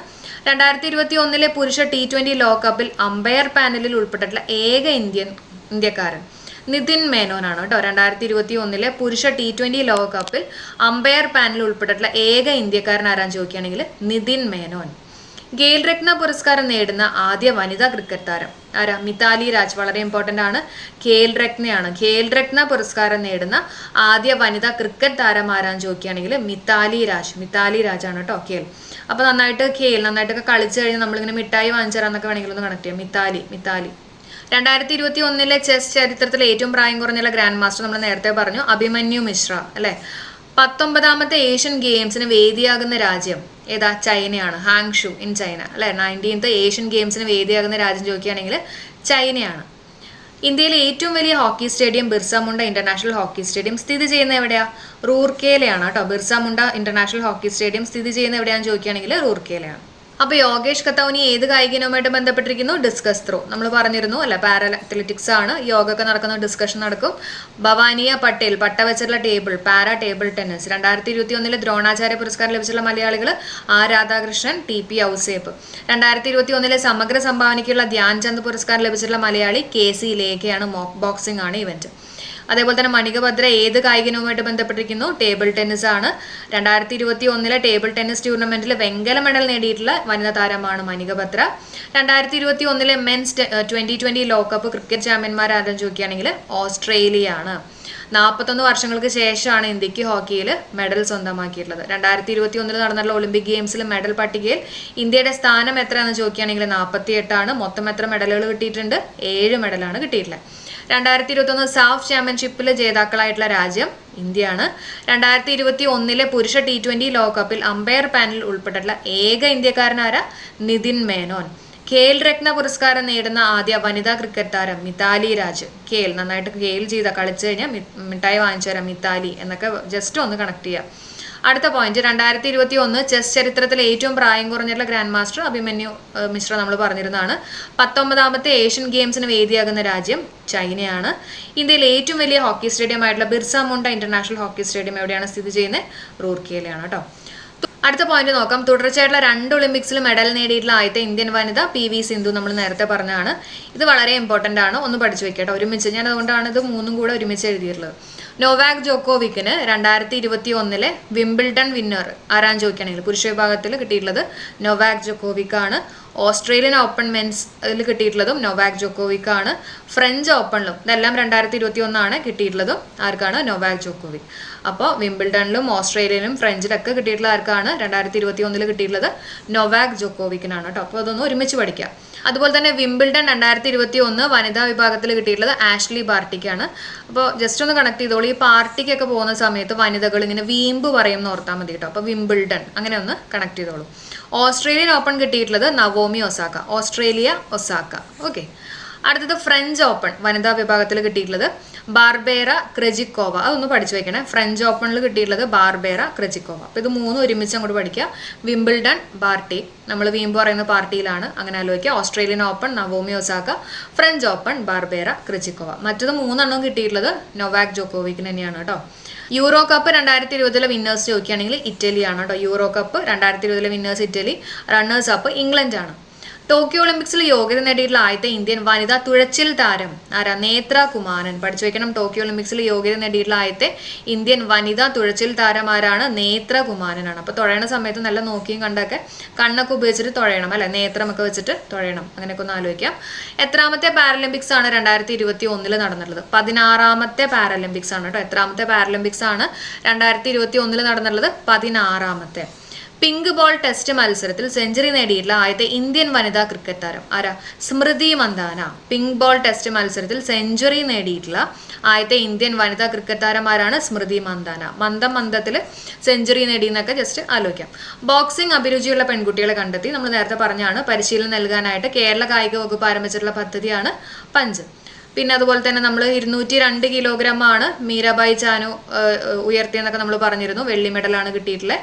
രണ്ടായിരത്തി ഇരുപത്തി ഒന്നിലെ പുരുഷ ടി ട്വന്റി ലോകകപ്പിൽ അമ്പയർ പാനലിൽ ഉൾപ്പെട്ടിട്ടുള്ള ഏക ഇന്ത്യൻ ഇന്ത്യക്കാരൻ നിതിൻ മേനോനാണ് കേട്ടോ. രണ്ടായിരത്തി ഇരുപത്തി ഒന്നിലെ പുരുഷ ടി ട്വന്റി ലോകകപ്പിൽ അമ്പയർ പാനലിൽ ഉൾപ്പെട്ടിട്ടുള്ള ഏക ഇന്ത്യക്കാരൻ ആരാന്ന് ചോദിക്കുകയാണെങ്കിൽ നിതിൻ മേനോൻ. ഗെയിൽ രത്ന പുരസ്കാരം നേടുന്ന ആദ്യ വനിതാ ക്രിക്കറ്റ് താരം. ആരാ? മിതാലി രാജ്. വളരെ ഇമ്പോർട്ടന്റ് ആണ്. ഖേൽ രത്നയാണ് ഖേൽ രത്ന പുരസ്കാരം നേടുന്ന ആദ്യ വനിതാ ക്രിക്കറ്റ് താരം ആരാന്ന് ചോദിക്കുകയാണെങ്കിൽ മിതാലി രാജ്. മിതാലി രാജാണ് കേട്ടോ ഖേൽ അപ്പോൾ നന്നായിട്ട് ഖേൽ നന്നായിട്ടൊക്കെ കളിച്ചു കഴിഞ്ഞാൽ നമ്മളിങ്ങനെ മിഠായി വാങ്ങിച്ചു തരാന്നൊക്കെ വേണമെങ്കിൽ ഒന്ന് കണക്ട് ചെയ്യാം. മിതാലി മിതാലി. രണ്ടായിരത്തി ഇരുപത്തി ഒന്നിലെ ചെസ് ചരിത്രത്തിലെ ഏറ്റവും പ്രായം കുറഞ്ഞുള്ള ഗ്രാൻഡ് മാസ്റ്റർ നമ്മൾ നേരത്തെ പറഞ്ഞു അഭിമന്യു മിശ്ര അല്ലെ? പത്തൊമ്പതാമത്തെ ഏഷ്യൻ ഗെയിംസിന് വേദിയാകുന്ന രാജ്യം ഏതാ? ചൈനയാണ്. Hangzhou in China. അല്ലെ? നയന്റീൻത്ത് ഏഷ്യൻ ഗെയിംസിന് വേദിയാകുന്ന രാജ്യം ചോദിക്കുകയാണെങ്കിൽ ചൈനയാണ്. ഇന്ത്യയിലെ ഏറ്റവും വലിയ hockey stadium Birsa Munda international hockey stadium സ്ഥിതി ചെയ്യുന്ന എവിടെയാ? റൂർക്കേലയാണ് കേട്ടോ. Birsa Munda international hockey stadium സ്ഥിതി ചെയ്യുന്ന എവിടെയാണെന്ന് ചോദിക്കുകയാണെങ്കിൽ റൂർക്കേലയാണ്. അപ്പൊ യോഗേഷ് കത്തൗനി ഏത് കായിക ഇനവുമായിട്ട് ബന്ധപ്പെട്ടിരിക്കുന്നു? ഡിസ്കസ് ത്രൂ നമ്മൾ പറഞ്ഞിരുന്നു അല്ല? പാര അത്ലറ്റിക്സ് ആണ്. യോഗ ഒക്കെ നടക്കുന്ന ഡിസ്കഷൻ നടക്കും. ഭവാനിയ പട്ടേൽ പട്ട വെച്ചുള്ള ടേബിൾ പാര ടേബിൾ ടെന്നീസ് രണ്ടായിരത്തി ഇരുപത്തി ഒന്നിലെ ദ്രോണാചാര്യ പുരസ്കാരം ലഭിച്ചുള്ള മലയാളികൾ R Radhakrishnan T P Ouseph. രണ്ടായിരത്തി ഇരുപത്തി ഒന്നിലെ സമഗ്ര സംഭാവനയ്ക്കുള്ള ധ്യാൻചന്ദ് പുരസ്കാരം ലഭിച്ചിട്ടുള്ള മലയാളി കെ സി ലേഖയാണ് മോക്ക് ബോക്സിംഗ് ആണ് ഇവന്റ് അതേപോലെ തന്നെ മണികഭദ്ര ഏത് കായികനവുമായിട്ട് ബന്ധപ്പെട്ടിരിക്കുന്നു? ടേബിൾ ടെന്നീസ് ആണ് രണ്ടായിരത്തി ഇരുപത്തി ഒന്നിലെ ടേബിൾ ടെന്നീസ് ടൂർണമെന്റിൽ വെങ്കല മെഡൽ നേടിയിട്ടുള്ള വനിതാ താരമാണ് മണികഭദ്ര. രണ്ടായിരത്തി ഇരുപത്തി ഒന്നിലെ മെൻസ് ട്വന്റി ട്വന്റി ലോകകപ്പ് ക്രിക്കറ്റ് ചാമ്പ്യന്മാർ ആരും ചോദിക്കുകയാണെങ്കിൽ ഓസ്ട്രേലിയ ആണ് നാൽപ്പത്തൊന്ന് വർഷങ്ങൾക്ക് ശേഷമാണ് ഇന്ത്യയ്ക്ക് ഹോക്കിയിൽ മെഡൽ സ്വന്തമാക്കിയിട്ടുള്ളത്. രണ്ടായിരത്തി ഇരുപത്തി ഒന്നിൽ നടന്നിട്ടുള്ള ഒളിമ്പിക് ഗെയിംസിൽ മെഡൽ പട്ടികയിൽ ഇന്ത്യയുടെ സ്ഥാനം എത്രയാണെന്ന് ചോദിക്കുകയാണെങ്കിൽ നാൽപ്പത്തി എട്ടാണ് മൊത്തം എത്ര മെഡലുകൾ കിട്ടിയിട്ടുണ്ട്? ഏഴ് മെഡലാണ് കിട്ടിയിട്ടുള്ളത്. രണ്ടായിരത്തി ഇരുപത്തൊന്ന് സാഫ് ചാമ്പ്യൻഷിപ്പിൽ ജേതാക്കളായിട്ടുള്ള രാജ്യം ഇന്ത്യയാണ്. രണ്ടായിരത്തി ഇരുപത്തി ഒന്നിലെ പുരുഷ ടി ട്വന്റി ലോകകപ്പിൽ അമ്പയർ പാനലിൽ ഉൾപ്പെട്ടിട്ടുള്ള ഏക ഇന്ത്യക്കാരനാര നിതിൻ മേനോൻ. ഖേൽ രത്ന പുരസ്കാരം നേടുന്ന ആദ്യ വനിതാ ക്രിക്കറ്റ് താരം മിതാലി രാജ്. ഖേൽ നന്നായിട്ട് ഖേൽ ചെയ്ത കളിച്ചു കഴിഞ്ഞാൽ മിഠായി വാങ്ങിച്ചു തരാം മിതാലി എന്നൊക്കെ ജസ്റ്റ് ഒന്ന് കണക്ട് ചെയ്യാം. അടുത്ത പോയിന്റ് രണ്ടായിരത്തി ഇരുപത്തി ഒന്ന് ചെസ് ചരിത്രത്തിലെ ഏറ്റവും പ്രായം കുറഞ്ഞിട്ടുള്ള ഗ്രാൻഡ് മാസ്റ്റർ അഭിമന്യു മിശ്ര നമ്മൾ പറഞ്ഞിരുന്നതാണ്. പത്തൊമ്പതാമത്തെ ഏഷ്യൻ ഗെയിംസിന് വേദിയാകുന്ന രാജ്യം ചൈനയാണ്. ഇന്ത്യയിലെ ഏറ്റവും വലിയ ഹോക്കി സ്റ്റേഡിയം ആയിട്ടുള്ള Birsa Munda international hockey stadium എവിടെയാണ് സ്ഥിതി ചെയ്യുന്നത്? റൂർക്കിയയിലാണ് കേട്ടോ. അടുത്ത പോയിന്റ് നോക്കാം. തുടർച്ചയായിട്ടുള്ള രണ്ട് ഒളിമ്പിക്സിൽ മെഡൽ നേടിയിട്ടുള്ള ആദ്യത്തെ ഇന്ത്യൻ വനിത പി വി സിന്ധു നമ്മൾ നേരത്തെ പറഞ്ഞതാണ്. ഇത് വളരെ ഇമ്പോർട്ടന്റ് ആണ്. ഒന്ന് പഠിച്ചു വെക്കട്ടെ. ഒരുമിച്ച് ഞാൻ അതുകൊണ്ടാണ് ഇത് മൂന്നും കൂടെ ഒരുമിച്ച് എഴുതിയിട്ടുള്ളത്. നോവാക് ജോക്കോവിക്കിന് രണ്ടായിരത്തി ഇരുപത്തി ഒന്നിലെ വിംബിൾഡൺ വിന്നർ ആരാൻ ചോദിക്കുകയാണെങ്കിൽ പുരുഷ വിഭാഗത്തിൽ കിട്ടിയിട്ടുള്ളത് നോവാക് ജോക്കോവിക് ആണ്. ഓസ്ട്രേലിയൻ ഓപ്പൺ മെൻസ് അതിൽ കിട്ടിയിട്ടുള്ളതും നൊവാക് ജോക്കോവിക് ആണ് ഫ്രഞ്ച് ഓപ്പണിലും ഇതെല്ലാം രണ്ടായിരത്തി ഇരുപത്തി ഒന്നാണ് കിട്ടിയിട്ടുള്ളതും ആർക്കാണ്? Novak Djokovic. അപ്പോൾ വിംബിൾഡണിലും ഓസ്ട്രേലിയയിലും ഫ്രഞ്ചിലൊക്കെ കിട്ടിയിട്ടുള്ള ആർക്കാണ് രണ്ടായിരത്തി ഇരുപത്തി ഒന്നിൽ കിട്ടിയിട്ടുള്ളത്? നൊവാക് ജോക്കോവിക്കിനാണ് കേട്ടോ. അപ്പോൾ അതൊന്ന് ഒരുമിച്ച് പഠിക്കാം. അതുപോലെ തന്നെ വിംബിൾഡൺ രണ്ടായിരത്തി ഇരുപത്തി ഒന്ന് വനിതാ വിഭാഗത്തിൽ കിട്ടിയിട്ടുള്ളത് ആഷ്ലി പാർട്ടിക്കാണ് അപ്പോൾ ജസ്റ്റ് ഒന്ന് കണക്ട് ചെയ്തോളൂ. ഈ പാർട്ടിക്കൊക്കെ പോകുന്ന സമയത്ത് വനിതകൾ ഇങ്ങനെ വീമ്പ് പറയും എന്ന് ഓർത്താൽ മതി കേട്ടോ. അപ്പോൾ വിംബിൾഡൺ അങ്ങനെ ഒന്ന് കണക്ട് ചെയ്തോളൂ. ഓസ്ട്രേലിയൻ ഓപ്പൺ കിട്ടിയിട്ടുള്ളത് Naomi Osaka. Australia Osaka. Okay അടുത്തത് ഫ്രഞ്ച് ഓപ്പൺ വനിതാ വിഭാഗത്തിൽ കിട്ടിയിട്ടുള്ളത് ബാർബേറ ക്രെജിക്കോവ. അതൊന്ന് പഠിച്ചു വെക്കണേ. ഫ്രഞ്ച് ഓപ്പണിൽ കിട്ടിയിട്ടുള്ളത് ബാർബേറ ക്രെജിക്കോവ. അപ്പോൾ ഇത് മൂന്നും ഒരുമിച്ച് അങ്ങോട്ട് പഠിക്കുക. വിംബിൾഡൺ പാർട്ടി നമ്മൾ വീമ്പ് പറയുന്ന പാർട്ടിയിലാണ് അങ്ങനെ ആലോചിക്കുക. Australian Open Naomi Osaka. French Open Barbora Krejcikova. മറ്റത് മൂന്നെണ്ണം കിട്ടിയിട്ടുള്ളത് നൊവാക് ജോക്കോവിക്കിന് തന്നെയാണ് കേട്ടോ. യൂറോ കപ്പ് രണ്ടായിരത്തി ഇരുപതിലെ വിന്നേഴ്സ് ചോദിക്കുകയാണെങ്കിൽ ഇറ്റലിയാണ് കേട്ടോ. യൂറോ കപ്പ് രണ്ടായിരത്തി ഇരുപതിലെ വിന്നേഴ്സ് ഇറ്റലി റണ്ണേഴ്സ് അപ്പ് ഇംഗ്ലണ്ടാണ് ടോക്കിയോ ഒളിമ്പിക്സിൽ യോഗ്യത നേടിയിട്ടുള്ള ആദ്യത്തെ ഇന്ത്യൻ വനിതാ തുഴച്ചിൽ താരം ആരാ? നേത്ര കുമാരൻ. പഠിച്ചു വെക്കണം ടോക്കിയോ ഒളിമ്പിക്സിൽ യോഗ്യത നേടിയിട്ടുള്ള ആദ്യത്തെ ഇന്ത്യൻ വനിതാ തുഴച്ചിൽ താരം ആരാണ്? നേത്ര കുമാരനാണ്. അപ്പോൾ തുഴയണ സമയത്ത് നല്ല നോക്കിയും കണ്ടൊക്കെ കണ്ണൊക്കെ ഉപയോഗിച്ചിട്ട് തുഴയണം അല്ലെ? നേത്രമൊക്കെ വെച്ചിട്ട് തുഴയണം. അങ്ങനെയൊക്കെ ഒന്ന് ആലോചിക്കാം. എത്രാമത്തെ പാരലിമ്പിക്സ് ആണ് രണ്ടായിരത്തി ഇരുപത്തി ഒന്നിൽ നടന്നിട്ടുള്ളത്. പതിനാറാമത്തെ പാരലിമ്പിക്സ് ആണ് കേട്ടോ. എത്രാമത്തെ പാരലിമ്പിക്സ് ആണ് രണ്ടായിരത്തി ഇരുപത്തി ഒന്നിൽ നടന്നിട്ടുള്ളത്. പതിനാറാമത്തെ. പിങ്ക് ബോൾ ടെസ്റ്റ് മത്സരത്തിൽ സെഞ്ചുറി നേടിയിട്ടുള്ള ആദ്യത്തെ ഇന്ത്യൻ വനിതാ ക്രിക്കറ്റ് താരം ആരാ? Smriti Mandhana. Pink ball test മത്സരത്തിൽ സെഞ്ചുറി നേടിയിട്ടുള്ള ആദ്യത്തെ ഇന്ത്യൻ വനിതാ ക്രിക്കറ്റ് താരമാരാണ് സ്മൃതി മന്ദാന. മന്ദം മന്ദത്തിൽ സെഞ്ചുറി നേടിയെന്നൊക്കെ ജസ്റ്റ് ആലോചിക്കാം. ബോക്സിംഗ് അഭിരുചിയുള്ള പെൺകുട്ടികളെ കണ്ടെത്തി നമ്മൾ നേരത്തെ പറഞ്ഞാണ് പരിശീലനം നൽകാനായിട്ട് കേരള കായിക വകുപ്പ് ആരംഭിച്ചിട്ടുള്ള പദ്ധതിയാണ് പഞ്ച്. പിന്നെ അതുപോലെ തന്നെ നമ്മൾ ഇരുന്നൂറ്റി രണ്ട് കിലോഗ്രാം ആണ് മീരാബായി ചാനു ഉയർത്തിയെന്നൊക്കെ നമ്മൾ പറഞ്ഞിരുന്നു. വെള്ളി മെഡലാണ് കിട്ടിയിട്ടുള്ളത്.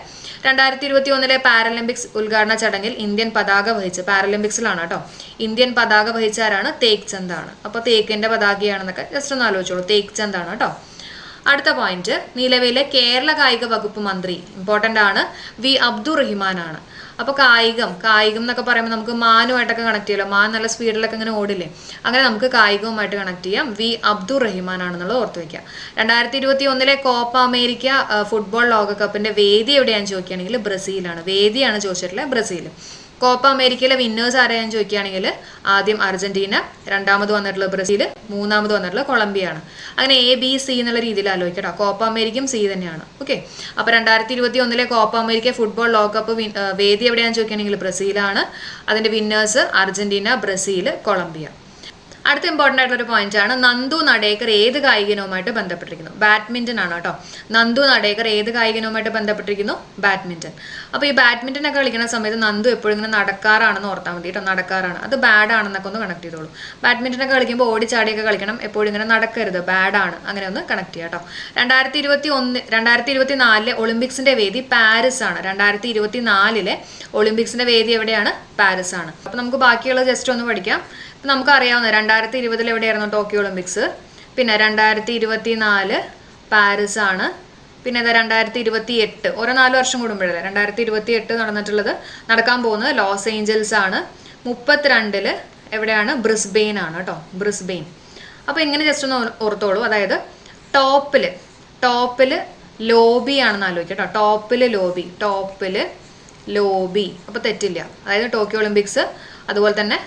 രണ്ടായിരത്തി ഇരുപത്തി ഒന്നിലെ പാരലിമ്പിക്സ് ഉദ്ഘാടന ചടങ്ങിൽ ഇന്ത്യൻ പതാക വഹിച്ച് പാരലിമ്പിക്സിലാണ് കേട്ടോ. ഇന്ത്യൻ പതാക വഹിച്ച ആരാണ്? തേക്ക് ചന്ദ് ആണ്. അപ്പോൾ തേക്കിന്റെ പതാകയാണെന്നൊക്കെ ജസ്റ്റ് ഒന്ന് ആലോചിച്ചോളൂ. തേക്ക് ചന്ദ് ആണ് കേട്ടോ. അടുത്ത പോയിന്റ് നിലവിലെ കേരള കായിക വകുപ്പ് മന്ത്രി ഇമ്പോർട്ടന്റ് ആണ്. വി അബ്ദുറഹിമാൻ ആണ്. അപ്പോൾ കായികം കായികം എന്നൊക്കെ പറയുമ്പോൾ നമുക്ക് മാനുമായിട്ടൊക്കെ കണക്ട് ചെയ്യലോ. മാൻ നല്ല സ്പീഡിലൊക്കെ ഇങ്ങനെ ഓടില്ലേ? അങ്ങനെ നമുക്ക് കായികവുമായിട്ട് കണക്ട് ചെയ്യാം. വി അബ്ദുൾ റഹിമാൻ ആണെന്നുള്ളത് ഓർത്ത് വെക്കുക രണ്ടായിരത്തി ഇരുപത്തി ഒന്നിലെ കോപ്പ അമേരിക്ക ഫുട്ബോൾ ലോകകപ്പിന്റെ വേദി എവിടെയാണെന്ന് ചോദിക്കുകയാണെങ്കിൽ ബ്രസീലാണ്. വേദിയാണ് ചോദിച്ചിട്ടുള്ളത് ബ്രസീൽ കോപ്പ അമേരിക്കയിലെ വിന്നേഴ്സ് ആരെയാന്ന് ചോദിക്കുകയാണെങ്കിൽ ആദ്യം അർജന്റീന രണ്ടാമത് വന്നിട്ടുള്ള ബ്രസീൽ മൂന്നാമത് വന്നിട്ടുള്ള കൊളംബിയ ആണ് അങ്ങനെ എ ബി സി എന്നുള്ള രീതിയിൽ ആലോചിക്കട്ടോ. കോപ്പ അമേരിക്കയും സി തന്നെയാണ്. ഓക്കെ അപ്പോൾ രണ്ടായിരത്തി ഇരുപത്തി ഒന്നിലെ കോപ്പ അമേരിക്ക ഫുട്ബോൾ ലോകകപ്പ് വേദി എവിടെയാണെന്ന് ചോദിക്കുകയാണെങ്കിൽ ബ്രസീലാണ്. അതിന്റെ വിന്നേഴ്സ് അർജന്റീന ബ്രസീൽ കൊളംബിയ. അടുത്ത ഇമ്പോർട്ടന്റ് ആയിട്ടുള്ള ഒരു പോയിന്റ് ആണ് നന്ദു നടേക്കർ ഏത് കായികനവുമായിട്ട് ബന്ധപ്പെട്ടിരിക്കുന്നു? ബാഡ്മിന്റൺ ആണ് കേട്ടോ. നന്ദു നടേക്കർ ഏത് കായികനവുമായിട്ട് ബന്ധപ്പെട്ടിരിക്കുന്നു? ബാഡ്മിന്റൺ. അപ്പോൾ ഈ ബാഡ്മിന്റൺ ഒക്കെ കളിക്കുന്ന സമയത്ത് നന്ദു എപ്പോഴും ഇങ്ങനെ നടക്കാറാണെന്ന് ഓർത്താൽ മതി കേട്ടോ നടക്കാറാണ്. അത് ബാഡ് ആണെന്നൊക്കെ ഒന്ന് കണക്ട് ചെയ്തോളൂ. ബാഡ്മിന്റൺ ഒക്കെ കളിക്കുമ്പോൾ ഓടിച്ചാടിയൊക്കെ കളിക്കണം എപ്പോഴും ഇങ്ങനെ നടക്കരുത്. ബാഡ് ആണ് അങ്ങനെ ഒന്ന് കണക്ട് ചെയ്യാം കേട്ടോ. രണ്ടായിരത്തി ഇരുപത്തി ഒന്ന് രണ്ടായിരത്തി ഇരുപത്തി നാലിലെ ഒളിമ്പിക്സിന്റെ വേദി പാരീസ് ആണ് രണ്ടായിരത്തി ഇരുപത്തി നാലിലെ ഒളിമ്പിക്സിന്റെ വേദി എവിടെയാണ്? പാരീസ് ആണ് അപ്പോൾ നമുക്ക് ബാക്കിയുള്ളത് ജസ്റ്റ് ഒന്ന് പഠിക്കാം. നമുക്ക് അറിയാവുന്ന രണ്ടായിരത്തി ഇരുപതിൽ എവിടെയായിരുന്നു ടോക്കിയോ ഒളിമ്പിക്സ്? പിന്നെ രണ്ടായിരത്തി ഇരുപത്തി നാല് പാരീസ് ആണ് പിന്നെ ഇതാ രണ്ടായിരത്തി ഇരുപത്തി എട്ട് ഓരോ നാല് വർഷം കൂടുമ്പോഴല്ലേ? രണ്ടായിരത്തി ഇരുപത്തി എട്ട് നടന്നിട്ടുള്ളത് നടക്കാൻ പോകുന്നത് ലോസ് ഏഞ്ചൽസ് ആണ്. മുപ്പത്തിരണ്ടിൽ എവിടെയാണ്? ബ്രിസ്ബെയിൻ ആണ് കേട്ടോ. ബ്രിസ്ബെയിൻ. അപ്പോൾ ഇങ്ങനെ ജസ്റ്റ് ഒന്ന് ഓർ- ഓർത്തോളൂ. അതായത് ടോപ്പിൽ ടോപ്പിൽ ലോബി ആണെന്ന് ആലോചിക്കുക കേട്ടോ. ടോപ്പിൽ ലോബി ടോപ്പിൽ ലോബി. അപ്പോൾ തെറ്റില്ല. അതായത് ടോക്കിയോ ഒളിമ്പിക്സ് അതുപോലെ തന്നെ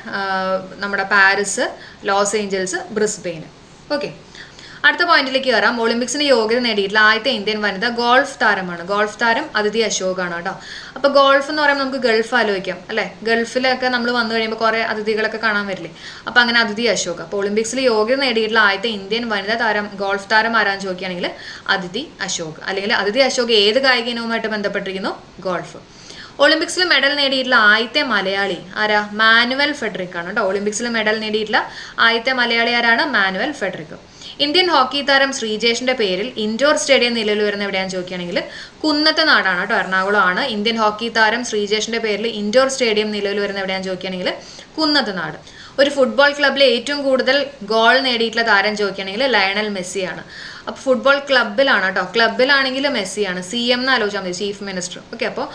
നമ്മുടെ Paris Los Angeles Brisbane okay. അടുത്ത പോയിന്റിലേക്ക് കയറാം. ഒളിമ്പിക്സിന് യോഗ്യത നേടിയിട്ടുള്ള ആദ്യത്തെ ഇന്ത്യൻ വനിത ഗോൾഫ് താരമാണ്. ഗോൾഫ് താരം അതിഥി അശോകാണ് കേട്ടോ. അപ്പോൾ ഗോൾഫ് എന്ന് പറയുമ്പോൾ നമുക്ക് ഗൾഫ് ആലോചിക്കാം അല്ലേ? ഗൾഫിലൊക്കെ നമ്മൾ വന്നു കഴിയുമ്പോൾ കുറേ അതിഥികളൊക്കെ കാണാൻ വരില്ലേ? അപ്പോൾ അങ്ങനെ അതിഥി അശോക്. അപ്പോൾ ഒളിമ്പിക്സിൽ യോഗ്യത നേടിയിട്ടുള്ള ആദ്യത്തെ ഇന്ത്യൻ വനിതാ താരം ഗോൾഫ് താരം ആരാന്ന് ചോദിക്കുകയാണെങ്കിൽ അതിഥി അശോക്. അല്ലെങ്കിൽ അതിഥി അശോക് ഏത് കായിക ഇനവുമായിട്ട് ബന്ധപ്പെട്ടിരിക്കുന്നു? ഗോൾഫ്. ഒളിമ്പിക്സിൽ മെഡൽ നേടിയിട്ടുള്ള ആദ്യത്തെ മലയാളി ആരാ? മാനുവൽ ഫെഡറിക് ആണ് കേട്ടോ. ഒളിമ്പിക്സിൽ മെഡൽ നേടിയിട്ടുള്ള ആദ്യത്തെ മലയാളി ആരാണ്? മാനുവൽ ഫെഡറിക് ഇന്ത്യൻ ഹോക്കി താരം ശ്രീജേഷിന്റെ പേരിൽ ഇൻഡോർ സ്റ്റേഡിയം നിലവിൽ വരുന്ന എവിടെയാണെന്ന് ചോദിക്കുകയാണെങ്കിൽ കുന്നത്തെ നാടാണ് കേട്ടോ എറണാകുളം ആണ്. ഇന്ത്യൻ ഹോക്കി താരം ശ്രീജേഷിന്റെ പേരിൽ ഇൻഡോർ സ്റ്റേഡിയം നിലവിൽ വരുന്ന എവിടെയാണെന്ന് ചോദിക്കുകയാണെങ്കിൽ കുന്നത്ത് നാട്. ഒരു ഫുട്ബോൾ ക്ലബ്ബിൽ ഏറ്റവും കൂടുതൽ ഗോൾ നേടിയിട്ടുള്ള താരം ചോദിക്കുകയാണെങ്കിൽ ലയണൽ മെസ്സിയാണ്. അപ്പോൾ ഫുട്ബോൾ ക്ലബ്ബിലാണ് കേട്ടോ ക്ലബ്ബിലാണെങ്കിൽ മെസ്സിയാണ്. സി എം എന്ന് ആലോചിച്ചാൽ മതി ചീഫ് മിനിസ്റ്റർ. ഓക്കെ അപ്പോൾ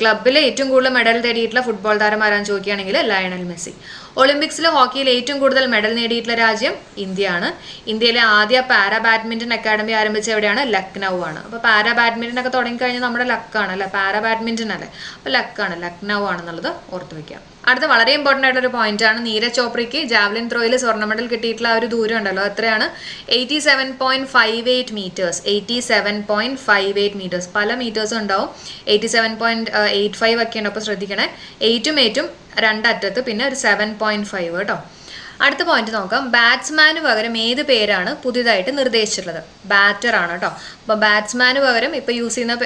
ക്ലബ്ബിൽ ഏറ്റവും കൂടുതൽ മെഡൽ നേടിയിട്ടുള്ള ഫുട്ബോൾ താരം ആരാന്ന് ചോദിക്കുകയാണെങ്കിൽ ലയണൽ മെസ്സി. ഒളിമ്പിക്സിൽ ഹോക്കിയിൽ ഏറ്റവും കൂടുതൽ മെഡൽ നേടിയിട്ടുള്ള രാജ്യം ഇന്ത്യയാണ്. ഇന്ത്യയിലെ ആദ്യ പാരാ ബാഡ്മിന്റൺ അക്കാദമി ആരംഭിച്ച എവിടെയാണ്? ലക്നൗ ആണ്. അപ്പോൾ പാരാ ബാഡ്മിന്റൺ ഒക്കെ തുടങ്ങിക്കഴിഞ്ഞാൽ നമ്മുടെ ലക്കാണ് അല്ലേ? പാരാ ബാഡ്മിന്റൺ അല്ലേ? അപ്പോൾ ലക്കാണ് ലക്നൗ ആണെന്നുള്ളത് ഓർത്ത് വെക്കാം അടുത്ത വളരെ ഇമ്പോർട്ടന്റ് ആയിട്ടുള്ള ഒരു പോയിന്റ് ആണ് നീരജ് ചോപ്രയ്ക്ക് ജാവലിൻ ത്രോയിൽ സ്വർണ മെഡൽ കിട്ടിയിട്ടുള്ള ആ ഒരു ദൂരം ഉണ്ടല്ലോ. എത്രയാണ്? Eighty seven point five eight metres eighty seven point five eight metres പല മീറ്റേഴ്സും ഉണ്ടാവും. Eighty seven point eight five ഒക്കെ ഉണ്ട് അപ്പോൾ ശ്രദ്ധിക്കണേ. എയ്റ്റും എയ്റ്റും രണ്ടറ്റത്ത് പിന്നെ ഒരു സെവൻ പോയിന്റ് ഫൈവ് കേട്ടോ. അടുത്ത പോയിന്റ് നോക്കാം. ബാറ്റ്സ്മാന് പകരം ഏത് പേരാണ് പുതിയതായിട്ട് നിർദ്ദേശിച്ചിട്ടുള്ളത്? ബാറ്റർ ആണ് കേട്ടോ. അപ്പോൾ ബാറ്റ്സ്മാന് പകരം ഇപ്പോൾ യൂസ് ചെയ്യുന്ന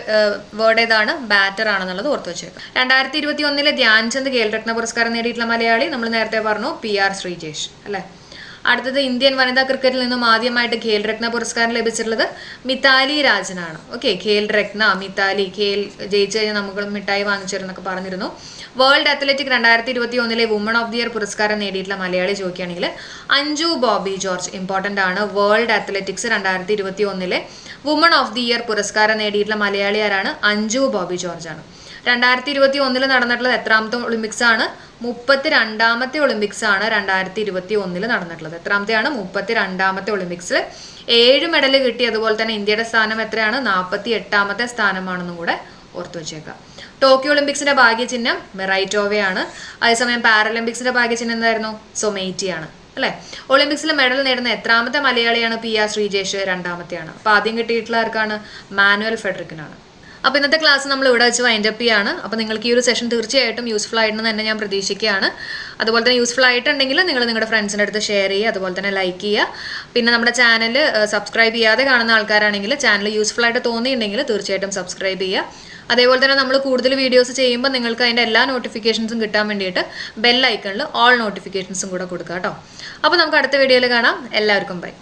വേർഡ് ഏതാണ്? ബാറ്റർ ആണെന്നുള്ളത് ഓർത്ത് വെച്ചേക്കാം രണ്ടായിരത്തി ഇരുപത്തി ഒന്നിലെ ധ്യാൻചന്ദ് ഖേൽരത്ന പുരസ്കാരം നേടിയിട്ടുള്ള മലയാളി നമ്മൾ നേരത്തെ പറഞ്ഞു പി ആർ ശ്രീജേഷ് അല്ലേ? അടുത്തത് ഇന്ത്യൻ വനിതാ ക്രിക്കറ്റിൽ നിന്നും ആദ്യമായിട്ട് ഖേൽ രത്ന പുരസ്കാരം ലഭിച്ചിട്ടുള്ളത് മിതാലി രാജനാണ്. ഓക്കെ ഖേൽ രത്ന മിതാലി ഖേൽ ജയിച്ചു കഴിഞ്ഞാൽ നമുക്ക് മിഠായി വാങ്ങിച്ചിരുന്നൊക്കെ പറഞ്ഞിരുന്നു. വേൾഡ് അത്ലറ്റിക് രണ്ടായിരത്തി ഇരുപത്തി ഒന്നിലെ വുമൺ ഓഫ് ദി ഇയർ പുരസ്കാരം നേടിയിട്ടുള്ള മലയാളി ചോദിക്കുകയാണെങ്കിൽ അഞ്ജു ബോബി ജോർജ് ഇമ്പോർട്ടന്റ് ആണ്. വേൾഡ് അത്ലറ്റിക്സ് രണ്ടായിരത്തി ഇരുപത്തി ഒന്നിലെ വുമൺ ഓഫ് ദി ഇയർ പുരസ്കാരം നേടിയിട്ടുള്ള മലയാളി ആരാണ്? അഞ്ജു ബോബി ജോർജ് ആണ്. രണ്ടായിരത്തി ഇരുപത്തി ഒന്നിൽ നടന്നിട്ടുള്ളത് എത്രാമത്തെ ഒളിമ്പിക്സ് ആണ്. മുപ്പത്തി രണ്ടാമത്തെ ഒളിമ്പിക്സ് ആണ് രണ്ടായിരത്തി ഇരുപത്തി ഒന്നിൽ നടന്നിട്ടുള്ളത്. എത്രാമത്തെയാണ്? മുപ്പത്തി രണ്ടാമത്തെ ഒളിമ്പിക്സിൽ ഏഴ് മെഡൽ കിട്ടി. അതുപോലെ തന്നെ ഇന്ത്യയുടെ സ്ഥാനം എത്രയാണ്? നാൽപ്പത്തി എട്ടാമത്തെ സ്ഥാനമാണെന്നും കൂടെ ഓർത്തു വെച്ചേക്കാം. ടോക്കിയോ ഒളിമ്പിക്സിന്റെ ഭാഗ്യചിഹ്നം മെറൈറ്റോവയാണ്. അതേസമയം പാരലിമ്പിക്സിന്റെ ഭാഗ്യചിഹ്നം എന്തായിരുന്നു? സൊമേറ്റിയാണ്. അല്ലെ? ഒളിമ്പിക്സിൽ മെഡൽ നേടുന്ന എത്രാമത്തെ മലയാളിയാണ് പി ആർ ശ്രീജേഷ്? രണ്ടാമത്തെയാണ്. അപ്പൊ ആദ്യം കിട്ടിയിട്ടുള്ള ആർക്കാണ്? മാനുവൽ ഫെഡറിക്കിനാണ്. അപ്പോൾ ഇന്നത്തെ ക്ലാസ് നമ്മൾ ഇവിടെ വെച്ച് വൈൻഡ് അപ്പ് ചെയ്യാണ്. അപ്പോൾ നിങ്ങൾക്ക് ഈ ഒരു സെഷൻ തീർച്ചയായിട്ടും യൂസ്ഫുൾ ആയിട്ടെന്ന് തന്നെ ഞാൻ പ്രതീക്ഷിക്കുകയാണ്. അതുപോലെ തന്നെ യൂസ്ഫുൾ ആയിട്ടുണ്ടെങ്കിൽ നിങ്ങൾ നിങ്ങളുടെ ഫ്രണ്ട്സിന്റെ അടുത്ത് ഷെയർ ചെയ്യുക അതുപോലെ തന്നെ ലൈക്ക് ചെയ്യുക. പിന്നെ നമ്മുടെ ചാനൽ സബ്സ്ക്രൈബ് ചെയ്യാതെ കാണുന്ന ആൾക്കാരാണെങ്കിൽ ചാനൽ യൂസ്ഫുൾ ആയിട്ട് തോന്നിയിട്ടുണ്ടെങ്കിൽ തീർച്ചയായിട്ടും സബ്സ്ക്രൈബ് ചെയ്യുക. അതേപോലെ തന്നെ നമ്മൾ കൂടുതൽ വീഡിയോസ് ചെയ്യുമ്പോൾ നിങ്ങൾക്ക് അതിന്റെ എല്ലാ നോട്ടിഫിക്കേഷൻസും കിട്ടാൻ വേണ്ടിയിട്ട് ബെൽ ഐക്കണിൽ ഓൾ നോട്ടിഫിക്കേഷൻസും കൂടെ കൊടുക്കുക കേട്ടോ. അപ്പോൾ നമുക്ക് അടുത്ത വീഡിയോയിൽ കാണാം. എല്ലാവർക്കും ബൈ